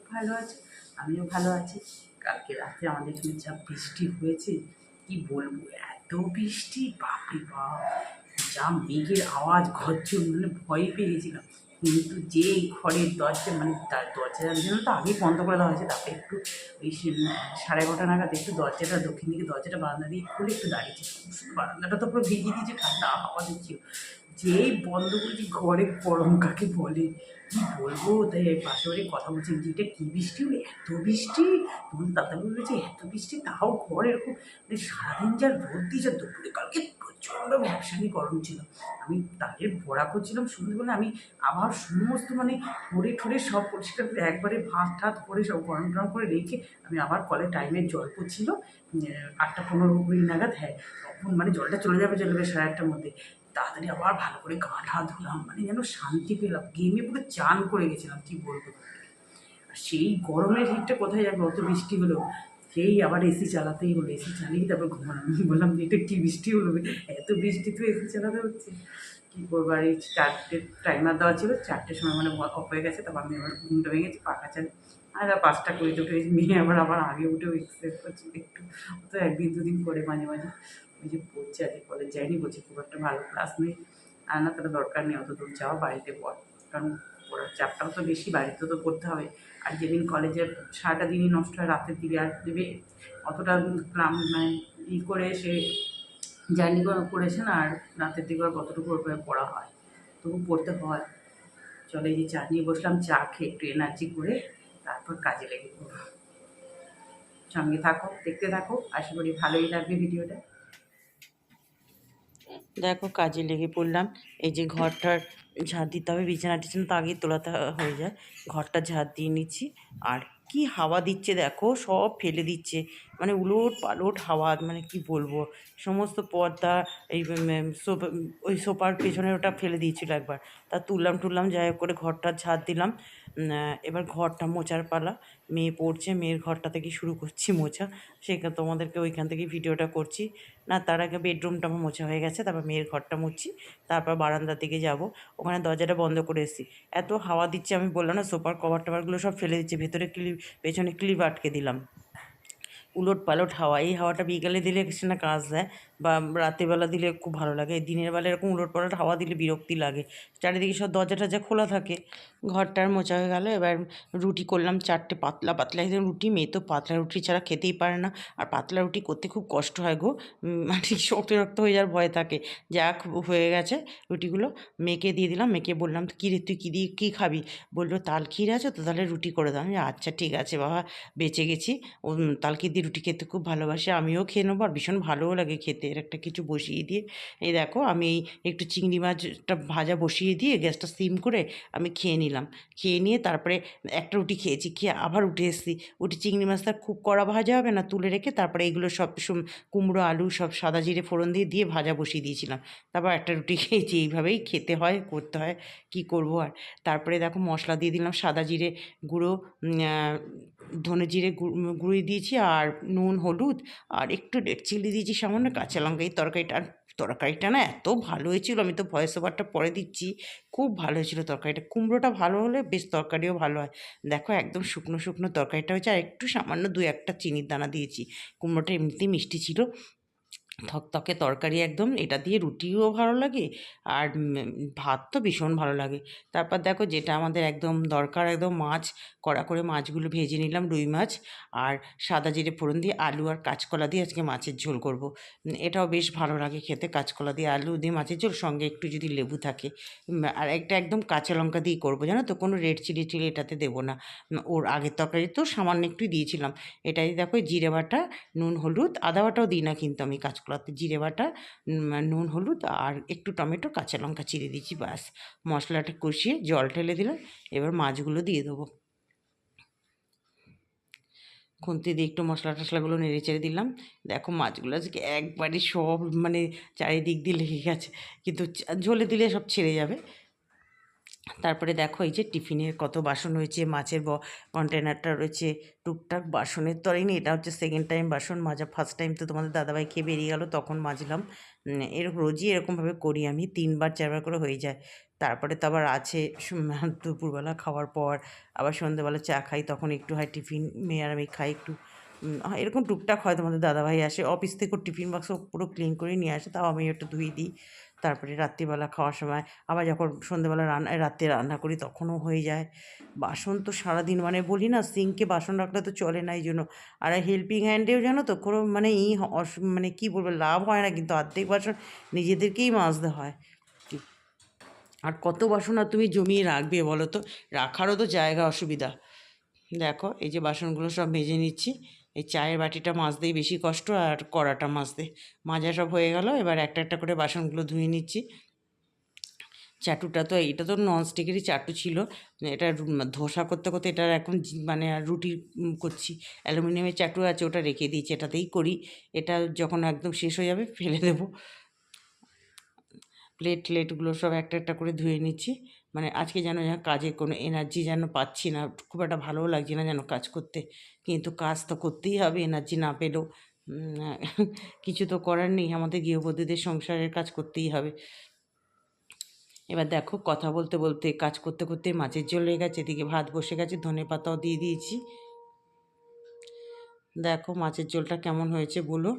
খুব ভালো আছে, আমিও ভালো আছি। কালকে রাতে আমাদের এখানে যা বৃষ্টি হয়েছে, কি বলব, এত বৃষ্টি, বাপরে বাপ। যা মেঘের আওয়াজ গর্জন মানে ভয় পেয়ে গেছিলাম। কিন্তু যে ঘরের দরজা মানে তার দরজার জন্য তো আগেই বন্ধ করে দেওয়া হয়েছে, তারপরে একটু ওই সাড়ে এগারোটা নাগাদ একটু দরজাটা, দক্ষিণ দিকে দরজাটা বারান্দা দিয়ে খুলে একটু দাঁড়িয়েছে। বারান্দাটা তো পুরো ভিজিয়ে দিয়েছে, ঠান্ডা হাওয়া দিচ্ছিল যেই বন্ধ করেছি, ঘরে গরম কাকে বলে? কি বলব? তাই পাশে বাড়ি কথা বলছি যে এটা কী বৃষ্টি? হলো এত বৃষ্টি? তখন দাদা বলেছে, এত বৃষ্টি? তাও ঘর এরকম? মানে সারাদিন যা রোদ দিয়েছে, দুপুরে কালকে প্রচণ্ড ব্যবসায়ী গরম ছিল। আমি তাদের ভরা করছিলাম সন্ধ্যেবেলা আমি আবার সমস্ত মানে ঠোরে ঠোরে সব পরিষ্কার করে একবারে ভাত ঠাত করে সব গরম টরম করে রেখে আমি আবার কলে টাইমের জল পড়ছিল। আটটা পনেরো কুড়ি নাগাদ হ্যাঁ তখন মানে জলটা চলে যাবে চলে যাবে সাড়ে আটটার মধ্যে। তাড়াতাড়ি আবার ভালো করে গা ধুলাম মানে যেন শান্তি পেলাম। গেমে পুরো চান করে গেছিলাম, কি বলব? আর সেই গরমের হিটটা কোথায় যাবে? অত বৃষ্টি হলো। সেই আবার এসি চালাতেই হলো। এসি চালিয়ে তারপর ঘুমালাম। বললাম যে এটা কী বৃষ্টি হলো? এত বৃষ্টি তো এসি চালাতে হচ্ছে। কী করব? আর এই চারটে টাইমার দেওয়া ছিল। চারটের সময় মানে অফ হয়ে গেছে। তারপর আমি আবার ঘুমটা ভেঙে গেছি পাখা চালিয়ে আর পাঁচটা কুড়িতে উঠে মেয়ে আবার আবার আগে উঠেও এক্সারসাইজ করছি একটু। তো একদিন দুদিন করে মাঝে মাঝে। ওই যে পড়ছে আজকে কলেজ যায়নি বলছে খুব একটা ভালো ক্লাস নেই। আর না, তাহলে দরকার নেই, অত দূর যাওয়া বাড়িতে পড়। কারণ পড়ার চাপটাও তো বেশি, বাড়িতে তো পড়তে হবে। আর যেদিন কলেজের সারাটা দিনই নষ্ট হয় রাতের দিকে আর দেবে, অতটা ক্লাম মানে ই করে সে জার্নি করেছে না, আর রাতের দিকে আর কতটুকু পড়া হয়। তবু পড়তে হয়। চলে যে চা নিয়ে বসলাম, চা খেয়ে একটু এনার্জি করে তারপর কাজে লেগে পড়ব। সঙ্গে থাকো, দেখতে থাকো, আশা করি ভালোই লাগবে ভিডিওটা দেখো কাজে লেগে পড়লাম। এই যে ঘরটার ঝাড় দিতে হবে বিছানা টিছানা তো আগেই তোলাতে হয়ে যায়। ঘরটা ঝাড় দিয়ে নিচ্ছি। আর কি হাওয়া দিচ্ছে দেখো, সব ফেলে দিচ্ছে। মানে উলট পালট হাওয়া মানে কি বলব? সমস্ত পর্দা, এই ওই সোফার পেছনে ওটা ফেলে দিয়েছিল একবার। তা তুললাম টুললাম যাই হোক করে ঘরটা ঝাড় দিলাম। এবার ঘরটা মোচার পালা। মেয়ে পড়ছে, মেয়ের ঘরটা থেকে শুরু করছি মোছা। সেখানে তোমাদেরকে ওইখান থেকে ভিডিওটা করছি। না, তার আগে বেডরুমটা আমার মোছা হয়ে গেছে, তারপর মেয়ের ঘরটা মুছছি। তারপর বারান্দা থেকে যাব। ওখানে দরজাটা বন্ধ করে এসেছি। এত হাওয়া দিচ্ছে, আমি বললাম না সোফার কভার টভারগুলো সব ফেলে দিচ্ছে। ভেতরে ক্লিপ, পেছনে ক্লিপ আটকে দিলাম। উলট পালট হাওয়া। এই হাওয়াটা বিকালে দিলে সে না কাজ দেয় বা রাতেরবেলা দিলে খুব ভালো লাগে। দিনের বেলা এরকম উলট পালট হাওয়া দিলে বিরক্তি লাগে। চারিদিকে সব দরজা টরজা খোলা থাকে। ঘরটার মোচা হয়ে গেল। এবার রুটি করলাম চারটে পাতলা পাতলা। একদম রুটি মেয়ে তো পাতলা রুটি ছাড়া খেতেই পারে না। আর পাতলা রুটি করতে খুব কষ্ট হয় গো। মানে শক্ত রক্ত হয়ে যাওয়ার ভয় থাকে। যাক, হয়ে গেছে রুটিগুলো। মেয়েকে দিয়ে দিলাম। মেয়েকে বললাম, কী রে, তুই কী দিয়ে, কী খাবি? বলল, তাল ক্ষীর আছে তো, তাহলে রুটি করে দাও। আচ্ছা ঠিক আছে বাবা, বেঁচে গেছি। ও তাল দিয়ে রুটি খেতে খুব ভালোবাসে, আমিও খেয়ে নেব আর ভীষণ ভালোও লাগে খেতে। এর একটা কিছু বসিয়ে দিয়ে, এই দেখো আমি একটু চিংড়ি মাছটা ভাজা বসিয়ে দিয়ে গ্যাসটা সিম করে আমি খেয়ে নিলাম। খেয়ে নিয়ে তারপরে একটা রুটি খেয়েছি, খেয়ে আবার উঠে এসেছি। উঠে চিংড়ি মাছটা খুব কড়া ভাজা হবে না তুলে রেখে তারপরে এগুলো সব কুমড়ো, আলু সব সাদা জিরে ফোড়ন দিয়ে দিয়ে ভাজা বসিয়ে দিয়েছিলাম। তারপর একটা রুটি খেয়েছি, এইভাবেই খেতে হয়, করতে হয়, কি করব আর। তারপরে দেখো মশলা দিয়ে দিলাম সাদা জিরে গুঁড়ো ধনে জিরে গুঁড়িয়ে গুঁড়ো দিয়েছি আর নুন, হলুদ আর একটু রেড চিলি দিয়েছি সামান্য কাঁচা লঙ্কা। এই তরকারিটা তরকারিটা না এত ভালো হয়েছিল, আমি তো ভয়েস ওভারটা পরে দিচ্ছি। খুব ভালো হয়েছিল তরকারিটা। কুমড়োটা ভালো হলে বেশ তরকারিও ভালো হয়। দেখো একদম শুকনো শুকনো তরকারিটা হয়েছে। আর একটু সামান্য দু একটা চিনির দানা দিয়েছি। কুমড়োটা এমনিতেই মিষ্টি ছিল। থকথকে তরকারি একদম, এটা দিয়ে রুটিও ভালো লাগে আর ভাত তো ভীষণ ভালো লাগে। তারপর দেখো যেটা আমাদের একদম দরকার, একদম মাছ, কড়া করে মাছগুলো ভেজে নিলাম রুই মাছ আর সাদা জিরে ফোড়ন দিয়ে আলু আর কাঁচকলা দিয়ে আজকে মাছের ঝোল করব। এটাও বেশ ভালো লাগে খেতে, কাঁচকলা দিয়ে আলু দিয়ে মাছের ঝোল, সঙ্গে একটু যদি লেবু থাকে। আর একটা একদম কাঁচা লঙ্কা দিয়ে করব জানো তো, কোনো রেড চিলি টিলি এটাতে দেবো না। ওর আগের তরকারি তো সামান্য একটু দিয়েছিলাম। এটাই দেখো জিরে বাটা, নুন, হলুদ, আদা বাটাও দিই না কিন্তু আমি কাঁচকলাতে জিরে বাটা নুন, হলুদ আর একটু টমেটো, কাঁচা লঙ্কা চিরে দিয়েছি ব্যাস। মশলাটা কষিয়ে জল ঢেলে দিলাম, এবার মাছগুলো দিয়ে দেবো। খুন্তি দিয়ে একটু মশলা টশলাগুলো নেড়ে চেড়ে দিলাম। দেখো মাছগুলো আজকে একবারে সব মানে চারিদিক দিয়ে লেগে গেছে, কিন্তু ঝোলে দিলে সব ছেড়ে যাবে। তারপরে দেখো এই যে টিফিনের কত বাসন হয়েছে মাছের কন্টেনারটা রয়েছে, টুকটাক বাসনের তরেই নেই, এটা হচ্ছে সেকেন্ড টাইম বাসন, মাজা ফার্স্ট টাইম তো তোমাদের দাদাভাই খেয়ে বেরিয়ে গেলো, তখন মাজলাম। এরকম রোজই এরকমভাবে করি আমি, তিনবার, চারবার করে হয়ে যায়। তারপরে তো আবার আছে দুপুরবেলা খাওয়ার পর, আবার সন্ধ্যেবেলা চা খাই, তখন একটু হয় টিফিন, মেয়ে আর আমি খাই একটু। এরকম টুকটাক হয় তোমাদের দাদাভাই আসে, অফিস থেকে টিফিন বাক্স পুরো ক্লিন করে নিয়ে আসে, তাও আমি একটু ধুয়ে দিই। তারপরে রাত্রিবেলা খাওয়ার সময় আবার যখন সন্ধ্যেবেলা রান্না রাত্রে রান্না করি তখনও হয়ে যায়। বাসন তো সারাদিন মানে বলি না, সিঙ্কে বাসন রাখলে তো চলে না এই জন্য। আর হেল্পিং হ্যান্ডেও জানো তো কোনো মানে ই মানে কী বলব, লাভ হয় না কিন্তু অর্ধেক বাসন নিজেদেরকেই মাজতে হয়। আর কত বাসন আর তুমি জমিয়ে রাখবে বলো তো? রাখারও তো জায়গা অসুবিধা। দেখো এই যে বাসনগুলো সব মেজে নিচ্ছি। এই চায়ের বাটিটা মাজতেই বেশি কষ্ট আর কড়াটা মাজতে। মাজা সব হয়ে গেল, এবার একটা একটা করে বাসনগুলো ধুয়ে নিচ্ছি। চাটুটা তো এটা তো ননস্টিকেরই চাটু ছিল। এটা ধোসা করতে করতে এটা এখন মানে আর রুটি করছি। অ্যালুমিনিয়ামের চাটু আছে, ওটা রেখে দিয়েছি, এটাতেই করি। এটা যখন একদম শেষ হয়ে যাবে, ফেলে দেবো। প্লেট, প্লেটগুলো সব একটা একটা করে ধুয়ে নিচ্ছি। মানে আজকে যেন যেন কাজে কোনো এনার্জি যেন পাচ্ছি না, খুব একটা ভালোও লাগছে না যেন কাজ করতে। কিন্তু কাজ তো করতেই হবে এনার্জি না পেলেও কিছু তো করার নেই, আমাদের গৃহবধূদের সংসারের কাজ করতেই হবে। এবার দেখো, কথা বলতে বলতে, কাজ করতে করতে মাছের ঝোল হয়ে গেছে, এদিকে ভাত বসে গেছে, ধনে পাতাও দিয়ে দিয়েছি। দেখো মাছের ঝোলটা কেমন হয়েছে বলো।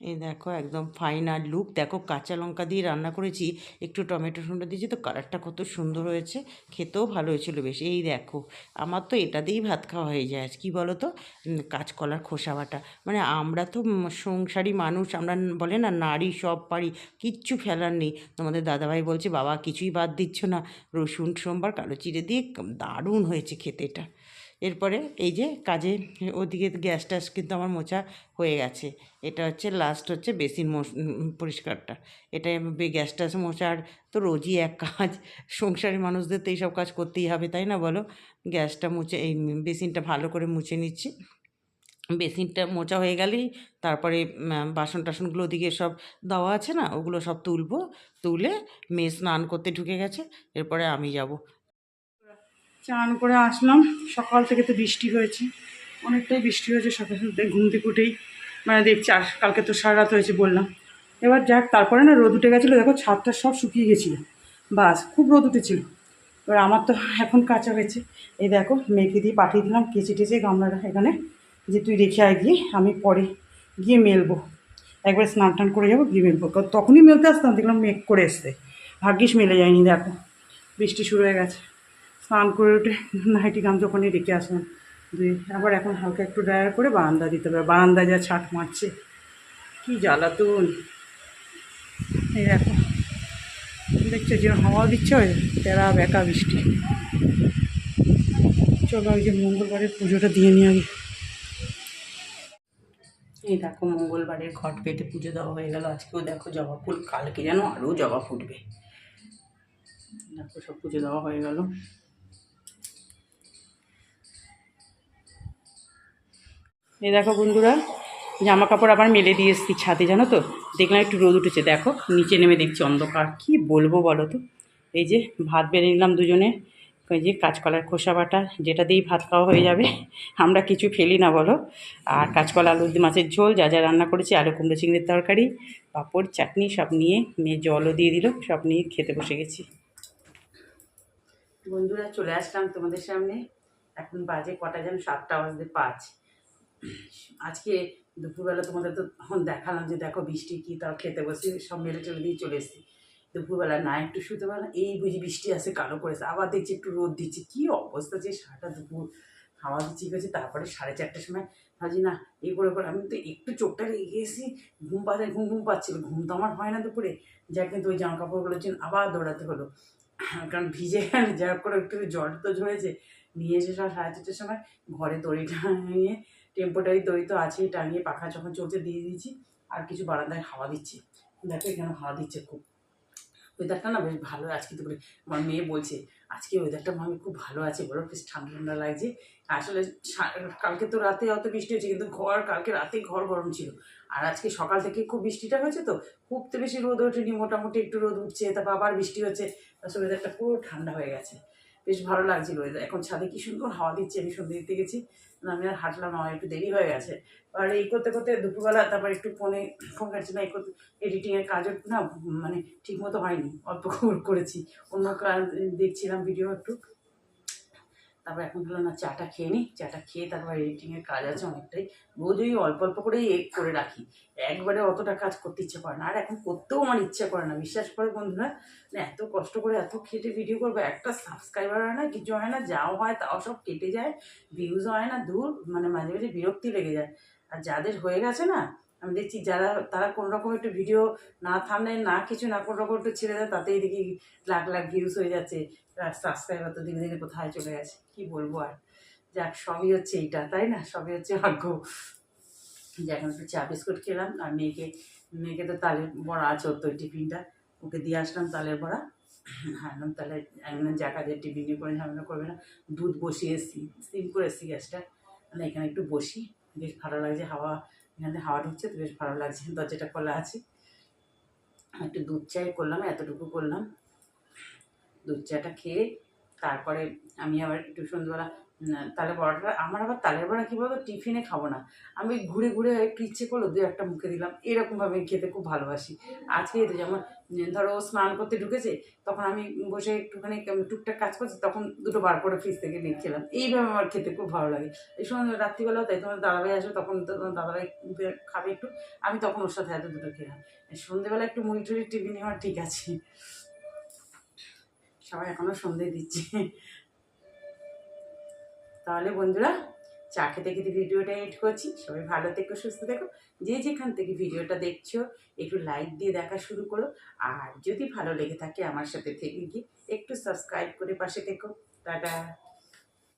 এই দেখো একদম ফাইনাল লুক দেখো কাঁচা লঙ্কা দিয়ে রান্না করেছি, একটু টমেটো টমেটো দিয়েছি তো কালারটা কত সুন্দর হয়েছে, খেতেও ভালো হয়েছিল বেশ। এই দেখো, আমার তো এটা দিয়েই ভাত খাওয়া হয়ে যায় কী বলো তো কাঁচকলার খোসা বাটা। মানে আমরা তো সংসারী মানুষ, আমরা বলে না নারী সব পারি, কিচ্ছু ফেলার নেই। তোমাদের দাদাভাই বলছে, বাবা, কিছুই বাদ দিচ্ছ না, রসুন, সোমবার, কালো চিড়ে দিয়ে দারুণ হয়েছে খেতে এটা। এরপরে এই যে কাজে ওদিকে গ্যাস ট্যাস কিন্তু আমার মোছা হয়ে গেছে। এটা হচ্ছে লাস্ট হচ্ছে বেসিন পরিষ্কারটা। এটা গ্যাস ট্যাস মোছার তো রোজই এক কাজ। সংসারী মানুষদের তো এইসব কাজ করতেই হবে, তাই না বলো? গ্যাসটা মুছে, এই বেসিনটা ভালো করে মুছে নিচ্ছি। বেসিনটা মোচা হয়ে গেলেই তারপরে বাসন টাসনগুলো ওদিকে সব দেওয়া আছে না, ওগুলো সব তুলবো। তুলে মেয়ে স্নান করতে ঢুকে গেছে। এরপরে আমি যাব। চান করে আসলাম। সকাল থেকে তো বৃষ্টি হয়েছে। অনেকটাই বৃষ্টি হয়েছে সকাল ঘুম থেকে উঠেই। মানে দেখছি আর কালকে তো সারা রাত হয়েছে বললাম। এবার যাক, তারপরে না রোদ উঠে গেছিল, দেখো ছাদটা সব শুকিয়ে গেছিল। বাস, খুব রোদ উঠেছিল। এবার আমার তো এখন কাঁচা হয়েছে। এই দেখো, মেয়েকে দিয়ে পাঠিয়ে দিলাম কেচে টেচে গামলাটা এখানে। যে তুই রেখে আয় গিয়ে, আমি পরে গিয়ে মেলবো। একবার স্নান টান করে যাব, গিয়ে মেলবো। তখনই মেলতে আসতাম, দেখলাম মেঘ করে এসছে। ভাগ্যিস মেলে যায়নি, দেখো। বৃষ্টি শুরু হয়ে গেছে। স্নান করে উঠে নাইটি গামছা ওখানে রেখে আসলাম দিয়ে আবার এখন হালকা একটু ড্রায়ার করে বারান্দা দিতে হবে। বারান্দায় যা ছাট মারছে। কি জ্বালাতুন। এই দেখো। দেখছ যে হাওয়া দিচ্ছে ওই তেরা বেকা বৃষ্টি। চলো ওই যে মঙ্গলবারের পুজোটা দিয়ে নিয়ে আগে। এই দেখো মঙ্গলবারের ঘট পেতে পুজো দেওয়া হয়ে গেল। আজকেও দেখো জবা ফুল, কালকে যেন আরও জবা ফুটবে। দেখো সব পুজো দেওয়া হয়ে গেল। এই দেখো বন্ধুরা, জামা কাপড় আবার মেলে দিয়ে এসেছি ছাদে, জানো তো? দেখলাম একটু রোদ উঠেছে, দেখো, নিচে নেমে দেখছি অন্ধকার। কি বলব বলো তো? এই যে ভাত বেড়ে নিলাম দুজনে ওই যে কাঁচকলার খোসা বাটা, যেটা দিয়েই ভাত খাওয়া হয়ে যাবে, আমরা কিছু ফেলি না বলো। আর কাঁচকলা, আলু, মাছের ঝোল, যা যা রান্না করেছি, আলু, কুমড়ো, চিংড়ির তরকারি, পাঁপড়, চাটনি, সব নিয়ে মেয়ে জলও দিয়ে দিল, সব নিয়ে খেতে বসে গেছি। বন্ধুরা, চলে আসলাম তোমাদের সামনে। এখন বাজে কটা যেন সাতটা বাজতে পাঁচ। আজকে দুপুরবেলা তোমাদের তো দেখালাম যে দেখো বৃষ্টি কি তাও খেতে বসে সব মেলে চলে দিয়ে চলে এসেছি। দুপুরবেলা না একটু শুতে পারে না এই বুঝি বৃষ্টি আসে কালো করেছে আবার দেখছি একটু রোদ দিচ্ছে, কী অবস্থা যে সারাটা দুপুর। হাওয়া দিচ্ছে গেছে তারপরে সাড়ে চারটের সময় ভাবছি, না এই করে করে। আমি তো একটু চোখটা রেগে এসেছি, ঘুম পাচ্ছে, ঘুম ঘুম পাচ্ছিল, ঘুম তো আমার হয় না দুপুরে। যা কিন্তু ওই জামা কাপড়গুলোর জন্য আবার দৌড়াতে হলো। কারণ ভিজে গেলে যা করে একটু জল তো ঝরেছে, নিয়ে এসে সব সাড়ে চারটের সময় ঘরে দড়ি টাঙিয়ে টেম্পোটারি দড়ি তো আছেই, টাঙিয়ে পাখা যখন চলছে দিয়ে দিয়েছি, আর কিছু বারান্দায় হাওয়া দিচ্ছে। দেখো এখানে হাওয়া দিচ্ছে খুব। ওয়েদারটা না বেশ ভালো আজকে দুপুরে। আমার মেয়ে বলছে, আজকে ওয়েদারটা আমি খুব ভালো আছে, বলো বেশ ঠান্ডা ঠান্ডা লাগছে। আসলে কালকে তো রাতে অত বৃষ্টি হয়েছে, কিন্তু ঘর, কালকে রাতে ঘর গরম ছিল। আর আজকে সকাল থেকে খুব বৃষ্টিটা হয়েছে তো, খুব তো বেশি রোদ ওঠেনি, মোটামুটি একটু রোদ উঠছে, তারপর আবার বৃষ্টি হচ্ছে, আসলে ওয়েদারটা পুরো ঠান্ডা হয়ে গেছে। বেশ ভালো লাগছিল। ওয়েদার এখন ছাদে কি সুন্দর হাওয়া দিচ্ছে, আমি সন্ধ্যে দিতে গেছি। আমি আর হাঁটলাম আমার একটু দেরি হয়ে গেছে। আর এই করতে করতে দুপুরবেলা তারপর একটু ফোনে, ফোন কাটছিলাম এই করতে এডিটিংয়ের কাজও না মানে ঠিক মতো হয়নি। অল্প করেছি। অন্য কাজ দেখছিলাম ভিডিও একটু। তারপর এখন হলো না চাটা খেয়ে নিই চাটা খেয়ে তারপর এডিটিংয়ের কাজ আছে অনেকটাই। রোজ ওই অল্প অল্প করেই করে রাখি। একবারে অতটা কাজ করতে ইচ্ছে করে না। আর এখন করতেও আমার ইচ্ছে করে না। বিশ্বাস করে বন্ধুরা মানে এত কষ্ট করে এত খেটে ভিডিও করব, একটা সাবস্ক্রাইবার হয় না, কিছু হয় না, যাও হয় তাও সব কেটে যায় ভিউজ হয় না, দূর মানে মাঝে মাঝে বিরক্তি লেগে যায়। আর যাদের হয়ে গেছে না, আমি দেখছি যারা, তারা কোনো রকম একটু ভিডিও না থামলে, না কিছু না কোনো রকম একটু ছেড়ে দেয়, তাতেই দেখি লাখ লাখ ভিউজ হয়ে যাচ্ছে। সাবস্ক্রাইবার তো দিনে দিনে কোথায় চলে গেছে, কি বলব আর? যাক, সবই হচ্ছে এইটা, তাই না? সবই হচ্ছে ভাগ্য। যে এখন একটু চা বিস্কুট খেলাম, আর মেয়েকে মেয়েকে তো তালের বড়া আছে ওর তো টিফিনটা। ওকে দিয়ে আসলাম তালের বড়া। হ্যাঁ আমি তাহলে একদম যা কাজের টিফিনে করে ঝামেলা করবে না। দুধ বসিয়ে এসছি, সিম করে এসছি গ্যাসটা। মানে এখানে একটু বসি, বেশ ভালো লাগছে হাওয়া, এখানে হাওয়া ঢুকছে তো বেশ ভালো লাগছে, দরজাটা খোলা আছে। একটু দুধ চাই করলাম, এতটুকু করলাম। দুধ চাটা খেয়ে তারপরে আমি আবার একটু সন্ধ্যেবেলা তালের বড়াটা আমার আবার তালের বড়া কী বলতো? টিফিনে খাব না। আমি ঘুরে ঘুরে একটু ইচ্ছে করল, দু একটা মুখে দিলাম। এরকমভাবে খেতে খুব ভালোবাসি। আজকে তো যেমন ধরো স্নান করতে ঢুকেছে, তখন আমি বসে একটুখানি টুকটাক কাজ করছি, তখন দুটো বার করে ফ্রিজ থেকে নিয়ে খেলাম। এইভাবে আমার খেতে খুব ভালো লাগে। এই সময় রাত্রিবেলাও তাই, তোমার দাদাভাই আসবে, তখন তোমার দাদাভাই খাবে একটু। আমি তখন ওর সাথে এত দুটো খেলাম। সন্ধ্যেবেলা একটু মুড়ি টুড়ি টিফিন আমার ঠিক আছে। সবাই এখনও সন্ধে দিচ্ছে। তাহলে বন্ধুরা, চা খেতে খেতে ভিডিওটা এড করছি। সবাই ভালো থেকো, সুস্থ থেকো। যে যেখান থেকে ভিডিওটা দেখছ, একটু লাইক দিয়ে দেখা শুরু করো। আর যদি ভালো লেগে থাকে আমার সাথে থেকে গিয়ে একটু সাবস্ক্রাইব করে পাশে থেকো। টাটা।